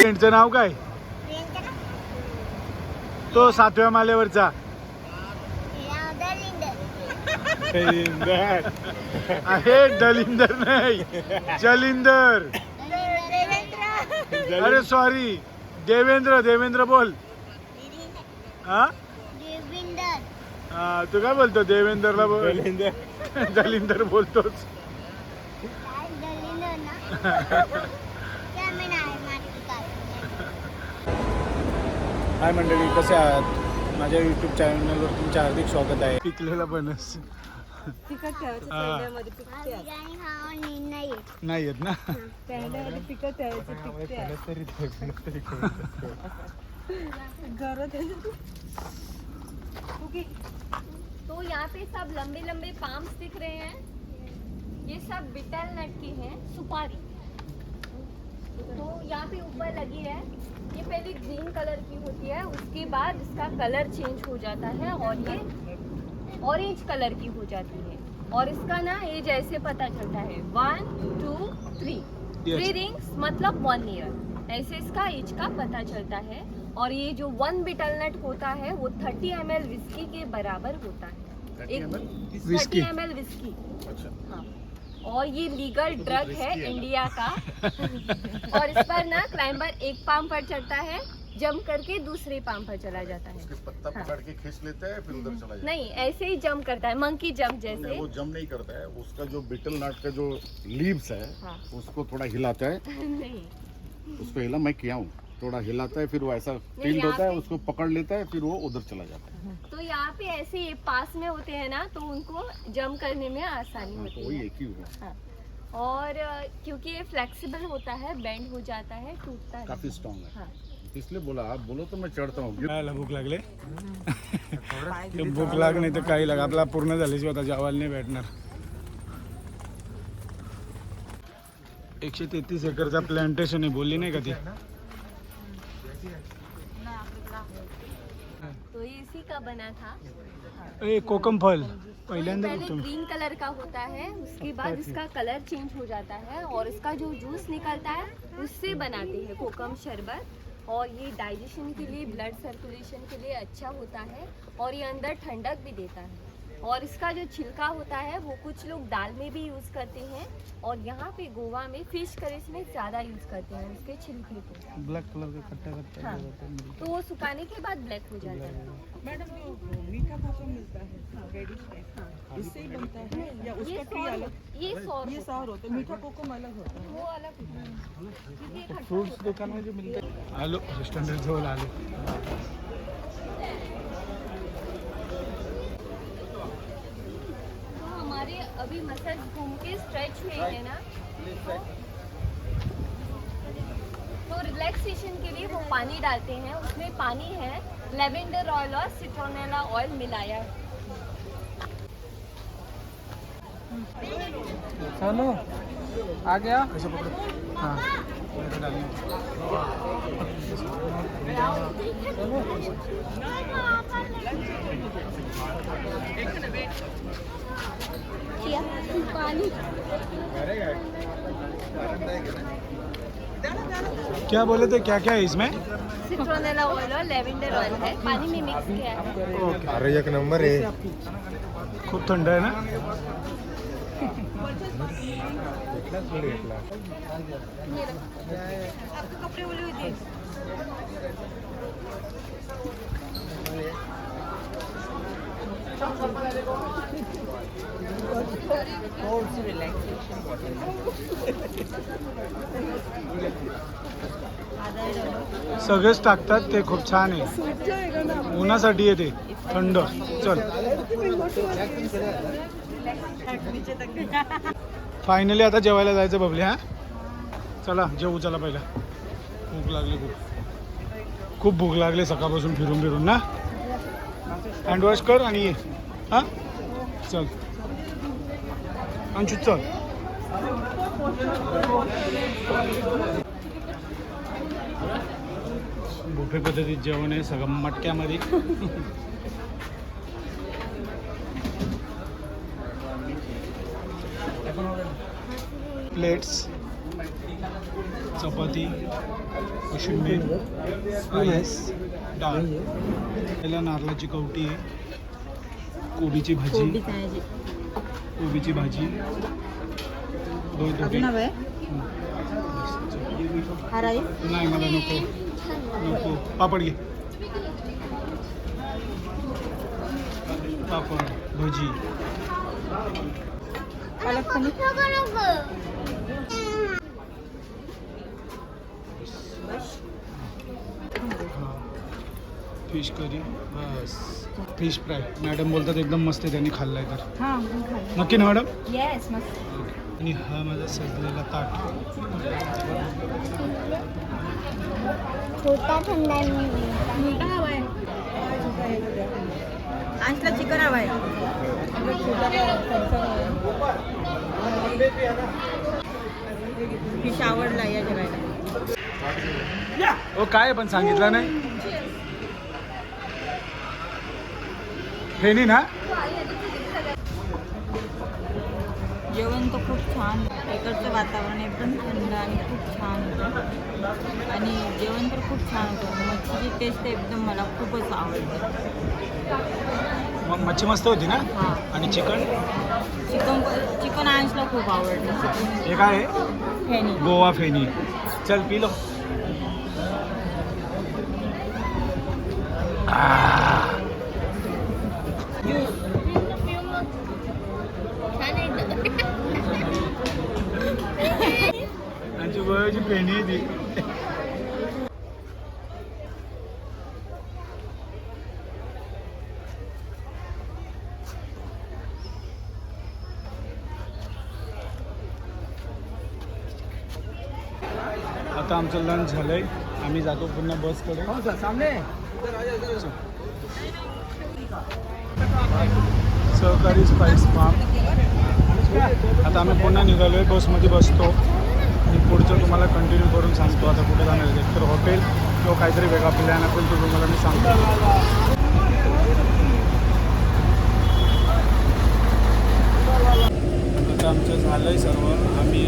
फ्रेंडचं नाव काय? तो सातव्या माल्यावरचा या दलिंदर. नाही. जलिंदर. देवेंद्र. अरे सॉरी देवेंद्र देवेंद्र बोल. हा? देविंदर. हा, तू काय बोलतो? देवेंद्रला बोल. दलिंदर. बोलतोच काय दलिंदर ना? क्या मी नाही माहिती काय. हाय मंडळी कसे आहात? माझ्या युट्यूब चॅनलवर तुमचे हार्दिक स्वागत आहे. पिकलेला बनस हा. नाही येत. नाही. येत ना. तो यहाँ पे सब लंबे लंबे पाम्स दिख रहे हैं। ये सब बिटल नट की हैं सुपारी। तो यहाँ पे ऊपर लगी है। ये पहले ग्रीन कलर की होती है उसके बाद इसका कलर चेंज हो जाता है और ये ऑरेंज कलर की हो जाती है। और इसका ना एज ऐसे पता चलता है। One two three three rings मतलब वन ईयर ऐसे इसका एज का पता चलता है। और ये जो वन बिटल नट होता है वो थर्टी एम एल विस्की के बराबर होता है। एक थर्टी एम एल विस्की हाँ। और ये लीगल ड्रग है इंडिया का। और इस पर ना क्लाइंबर एक पाम पर चढ़ता है जंप करके दूसरे पाम पर चला जाता है। उसके पत्ता हाँ। पकड़ के खींच लेता है फिर उधर चला जाता नहीं ऐसे ही जंप करता है मंकी जंप है जैसे। नहीं, वो जम नहीं करता है उसका जो बिटल नट का जो लीव्स है हाँ। उसको थोड़ा हिलाता है। नहीं। उसको हिला मैं किया हूँ। थोड़ा हिलाता है फिर वो ऐसा टिल्ट होता है उसको पकड़ लेता है फिर वो उधर चला जाता है। तो यहाँ पे ऐसे ये पास में होते हैं ना तो उनको जंप करने में आसानी हाँ, तो होती वही है। एक ही हुआ हाँ। और क्योंकि ये फ्लेक्सिबल होता है बेंड हो जाता है टूटता नहीं। काफ़ी स्ट्रांग है। हाँ। इसलिए बोला आप बोलो तो मैं चढ़ता हूँ। भूक लागले ते भूक लाग नाही तर काही लाग आपला पूर्ण झाल्याशिवाय आता जेवायला नाही भेटणार एकशे तेहतीस एकरचा प्लांटेशन आहे बोलली नाही का ती तो ये इसी का बना था। ए कोकम फल पहले. ग्रीन कलर का होता है उसके बाद इसका कलर चेंज हो जाता है और इसका जो जूस निकलता है उससे बनाते हैं कोकम शरबत। और ये डाइजेशन के लिए ब्लड सर्कुलेशन के लिए अच्छा होता है और ये अंदर ठंडक भी देता है। और इसका जो छिलका होता है वो कुछ लोग दाल में भी यूज़ करते हैं और यहाँ पे गोवा में फ़िश करीज में ज़्यादा यूज़ करते हैं उसके छिलके को। ब्लॅक कलर का खट्टा खट्टा हाँ। तो वो सुखाने के बाद ब्लैक हो जाता है। मैडम जो मीठा कोकम मिलता है रेडिश टाइप इससे ही बनता है या उसका ट्री अलग? ये सौर ये सौर होता है मीठा कोकम अलग होता है। है वो अलग होता है। फ्रूट्स होता है। दुकान मध्ये मिळतात आलो रेस्टॉरंट आलो तो हमारे अभी मसल घूम के स्ट्रेच हुए हैं ना। तो, तो रिलैक्सेशन के लिए वो पानी डालते हैं उसमें पानी है लेवेंडर ऑयल और सिट्रोनेला ऑयल मिलाया। चलो आ गया? हाँ। क्या बोले थे? क्या क्या है इसमें? सिट्रोनेला ऑयल और लेवेंडर ऑयल है। पानी में मिक्स किया है। ओके अरे एक नंबर है। खूब ठंडा है ना? सगळेच टाकतात ते खूप छान आहे. उन्हासाठी येते थंड. चल. फायनली आता जेवायला जायचं बबले हा? चला जेवू चला पहिला. भूक लागली खूप. खूप भूक लागली सकाळपासून फिरून फिरून ना? हँडवॉश कर आणि ये. हां? चल. अंशू चल. बुफे पद्धतीत जेवण आहे सगळं मटक्यामध्ये. प्लेट्स चपाती कोशिंबीर राईस डाळ त्याला नारळाची कवटी आहे कोबीची भाजी कोबीची भाजी दोन नाही मला नको. नको. पापड घे. पापड भजी. पालक पनीर? फिश करी बस. Fish fry. मॅडम बोलतात एकदम मस्त आहे त्यांनी खाल्लाय तर. हा मी खाल्लं नक्की ना मॅडम? येस मस्त. आणि हा माझा सजलेला ताट. छोटा थंडा आहे. मी मोठा हवाय. आजला चिकन हवाय. फिश आवडला या जेवायला. ओ काय पण सांगितलं नाही? फेनी ना? जेवण तर खूप छान. इकडचं वातावरण एकदम थंड आणि खूप छान होतं. आणि जेवण तर खूप छान होतं. मच्छीची टेस्ट एकदम मला खूपच आवडते. मग मच्छी मस्त होती ना? हां. आणि चिकन? चिकन चिकन आयन्सला खूप आवडलं हे काय? फेनी गोवा फेनी चल पी लो ती. आता आमचं लंच झालंय. आम्ही जातो पुन्हा बसकडे सहकारी स्पाइस फार्म आता आम्ही पुन्हा निघालोय बसमध्ये बसतो. पुढचं तुम्हाला कंटिन्यू करून सांगतो. आता कुठे जाणार आहे तर हॉटेल किंवा काहीतरी वेगळा प्लॅन असेल तो तुम्हाला मी सांगतो. आता आमचं आहे सर्व. आम्ही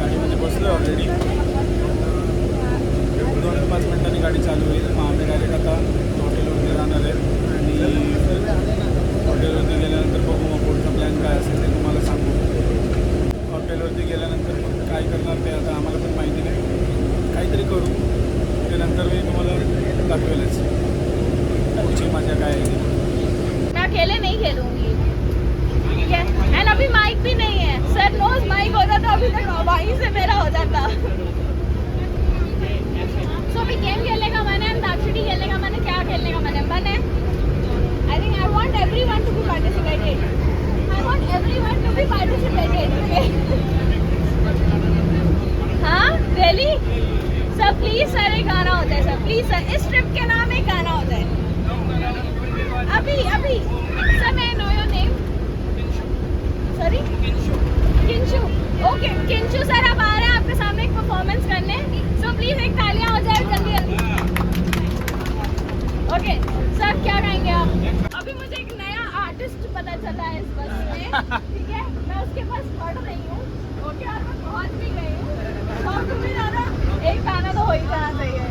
गाडीमध्ये बसलो ऑलरेडी दोन पाच मिनिटांनी गाडी चालू होईल. मग आम्ही डायरेक्ट आता हॉटेलवरती जाणार आहे. आणि हॉटेलवरती गेल्यानंतर बघू मग पुढचा प्लॅन काय असेल ते तुम्हाला सांगू. हॉटेलवरती गेल्यानंतर मग काय करणार ते आता आम्हाला पण माहिती नाही. काहीतरी करू. ते नंतर मी तुम्हाला दाखवेलच. पुढची मज़ा काय मैं अकेले नहीं खेलूँगी। एंड अभी माइक भी नहीं है। सर नोज़ माइक होता तो अभी तक वहीं से मेरा हो जाता। सो अभी गेम खेलने का मन है अंताक्षरी खेलने का मन है क्या खेलने का मन? है मन है I think I want everyone to be participated participated हाँ रियली सर प्लीज़ सर एक गाना होता है सर प्लीज़ सर इस ट्रिप के नाम एक गाना होता है। अभी अभी। Sir no your name sorry Kinshu okay Kinshu sir आ रहे हैं आपके सामने एक परफॉर्मेंस करने। सो प्लीज़ एक तालियाँ हो जाए जल्दी जल्दी ओके सर क्या गाएँगे आप अभी मुझे एक नया आर्टिस्ट पता चला है इस बस में ठीक है मैं उसके पास पढ़ रही हूँ ओके और मैं पहुँच भी गई हूँ और तुम्हें ज़्यादा एक गाना तो हो ही जाना चाहिए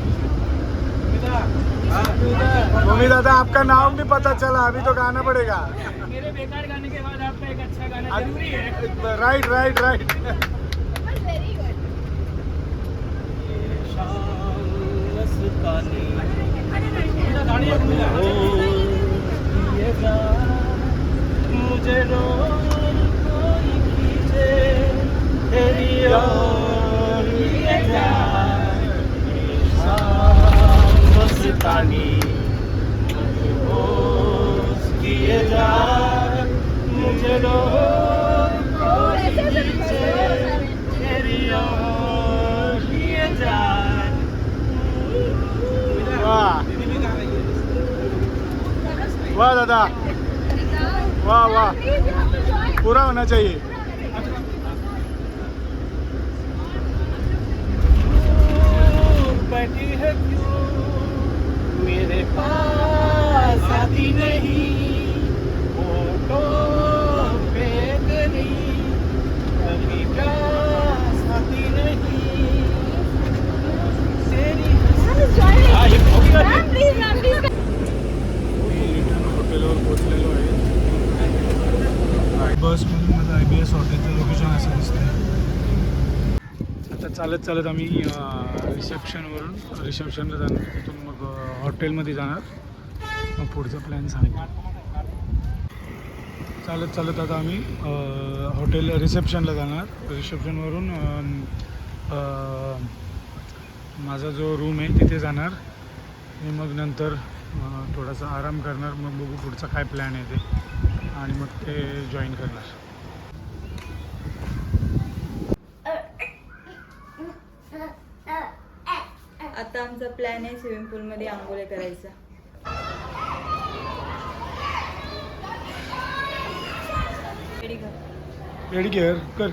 मम्मी दादा आपका नाम भी पता चला अभी तो गाना पड़ेगा मेरे बेकार गाने के बाद आपका एक अच्छा गाना ज़रूरी है right right right very good रोज যায় चालत चालत आम्ही रिसेप्शनवरून रिसेप्शनला जाणार तिथून मग हॉटेलमध्ये जाणार. मग पुढचा प्लॅन सांगतो. चालत चालत आता आम्ही हॉटेल रिसेप्शनला जाणार. रिसेप्शनवरून माझा जो रूम आहे तिथे जाणार. आणि मग नंतर थोडासा आराम करणार. मग बघू पुढचा काय प्लॅन आहे ते. आणि मग ते जॉईन करणार. आहे स्विमिंग पूलमध्ये आंघोळ्या करायचा. कर.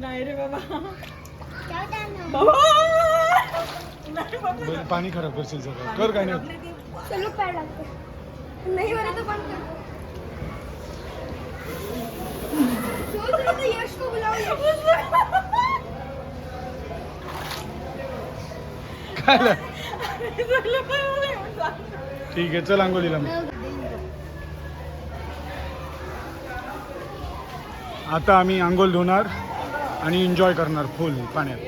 नाही रे बाबा. बैल पाणी खराब करशील सगळं. कर काय नाही चलो पैर डालते नहीं हो रहा तो बंद कर. सोच यश को बुलाओ. ठीक आहे चल अंगोलीला आता आम्ही आंघोळ धुणार आणि एन्जॉय करणार फुल पाण्यात.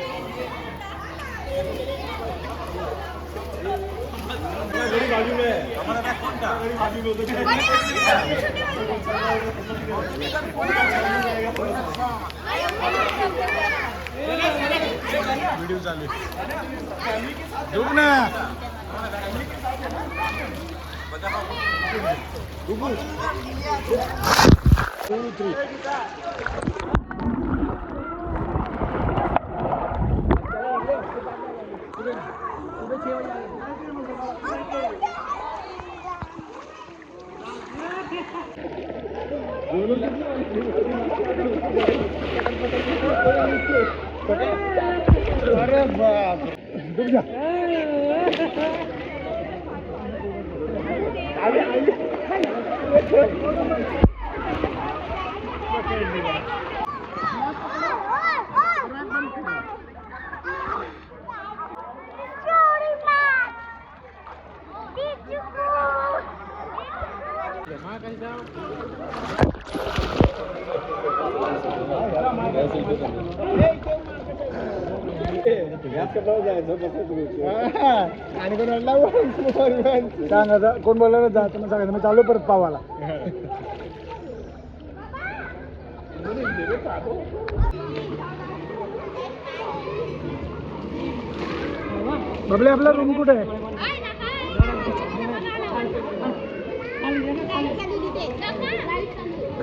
व्हिडिओ चालू. झोप ना Two, three. अरे बाप डूब जा आणि कोण आणि आता कोण बोलायला जा मग सांगायचं मग चालू परत पावाला बबले आपला रूम कुठे आहे?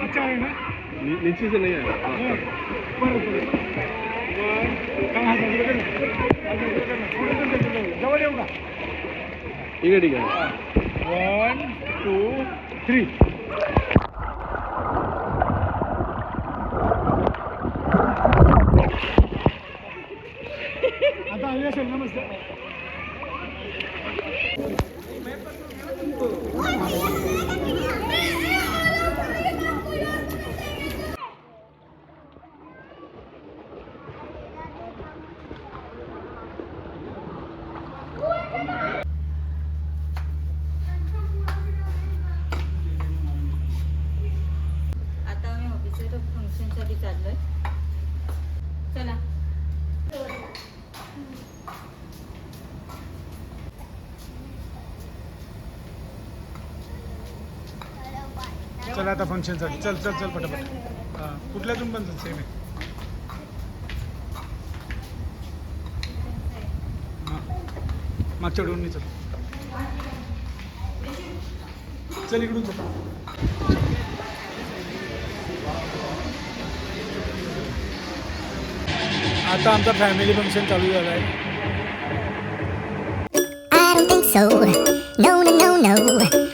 अच्छा आहे ना नीचे से नहीं आया काय हात जवळ येऊ का ठीक है ठीक है वन टू थ्री आता आली असेल चल आता फंक्शनसाठी चल चल चल पटापट. हा, कुठल्यातून पण सेम आहे. मागच्या डोन मी चल. चल इकडून चल. आता आमचा फॅमिली फंक्शन चालू झाला आहे I don't think so. No, no, no, no.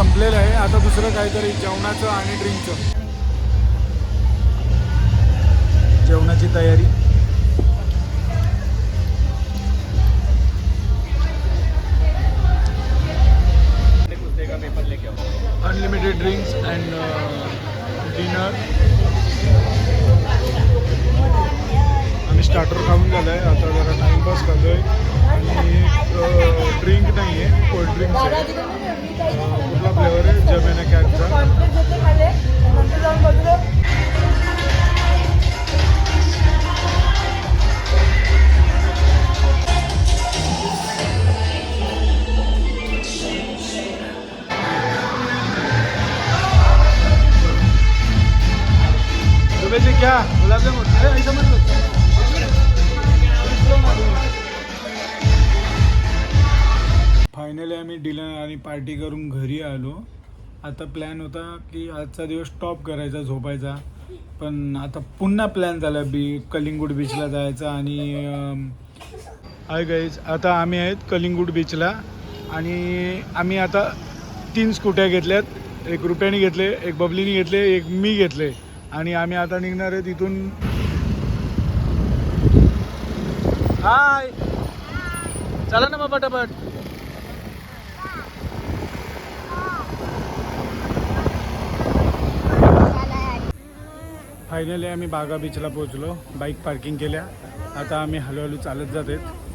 संपलेलं आहे. आता दुसरं काहीतरी जेवणाचं आणि ड्रिंकचं जेवणाची तयारी. अनलिमिटेड ड्रिंक्स अँड डिनर आम्ही स्टार्टर खाऊन झालं आहे आता जरा टाइमपास करतोय. आणि uh, ड्रिंक नाही आहे कोल्ड ड्रिंक्स आहे. पार्टी करून घरी आलो. आता प्लॅन होता की आजचा दिवस स्टॉप करायचा झोपायचा. पण आता पुन्हा प्लॅन झाला बी कलिंगूड बीचला जायचा आणि अम, हाय गाईज आता आम्ही आहेत कलिंगूड बीचला आणि आम्ही आता तीन स्कूट्या घेतल्यात. एक रुपयाने घेतले एक बबलीने घेतले एक मी घेतले. आणि आम्ही आता निघणार आहे तिथून. हाय चला ना मग पटापट. फायनली आम्ही बागा बीचला पोहोचलो. बाईक पार्किंग केल्या. आता आम्ही हळूहळू चालत जात आहेत.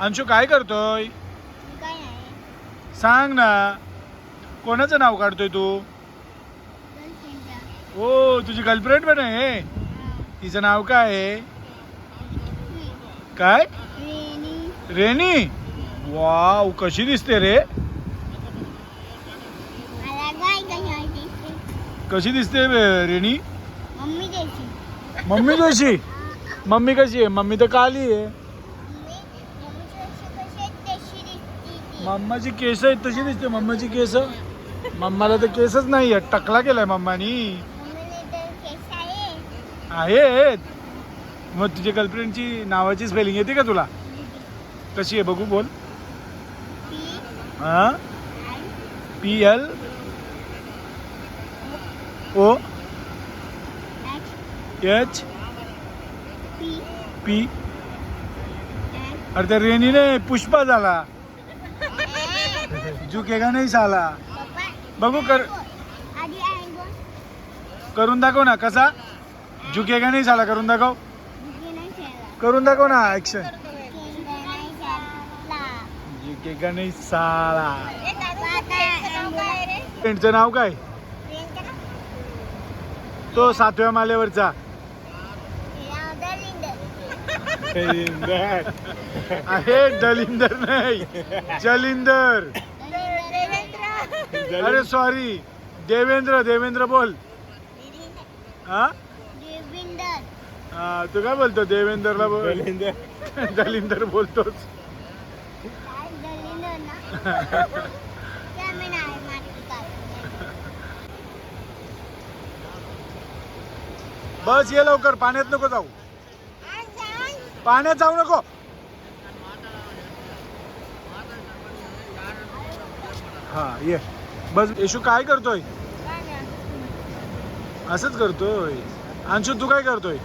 अंशू काय करतोय? काय सांग ना. कोणाचं नाव काढतोय तू? गर्लफ्रेंडचा ओ तुझी गर्लफ्रेंड पण आहे? तिचं नाव काय आहे? काय? रेनी. रेनी? वाव कशी दिसते रे. मला काय कशी दिसते? कशी दिसते बे- रेनी? मम्मी द्यायची मम्मी कशी? मम्मी कशी आहे? मम्मी तर काली आहे मम्मी मम्मीची अशी कशी आहे तशी दिसते ती मम्माची केस आहेत तशी दिसते मम्माची केस. मम्माला तर केसच नाही आहेत. टकला केलाय मम्मानी. आहेत. मग तुझ्या गर्लफ्रेंडची नावाची स्पेलिंग येते का तुला? कशी आहे? बघू बोल. हा? P L O H P अरे त्या रेनीने पुष्पा झाला. झुकेगा नाही साला? बघू कर. करून दाखव ना कसा? झुकेगा नाही साला करून दाखव. करून दाखव ना ऍक्शन झुकेगा नाही साला? फ्रेंडचं नाव काय? तो सातव्या माल्यावरचा दलिंदर आहे दलिंदर नाही जलिंदर. अरे सॉरी देवेंद्र देवेंद्र बोल. हा? देविंदर. हा, तू काय बोलतो? देवेंद्रला बोल. दलिंदर. बोलतोच. बस ये लवकर. पाण्यात नको जाऊ. पाण्यात जाऊ नको. हा ये. बस येशू काय करतोय? असंच करतोय अंशू तू काय करतोय?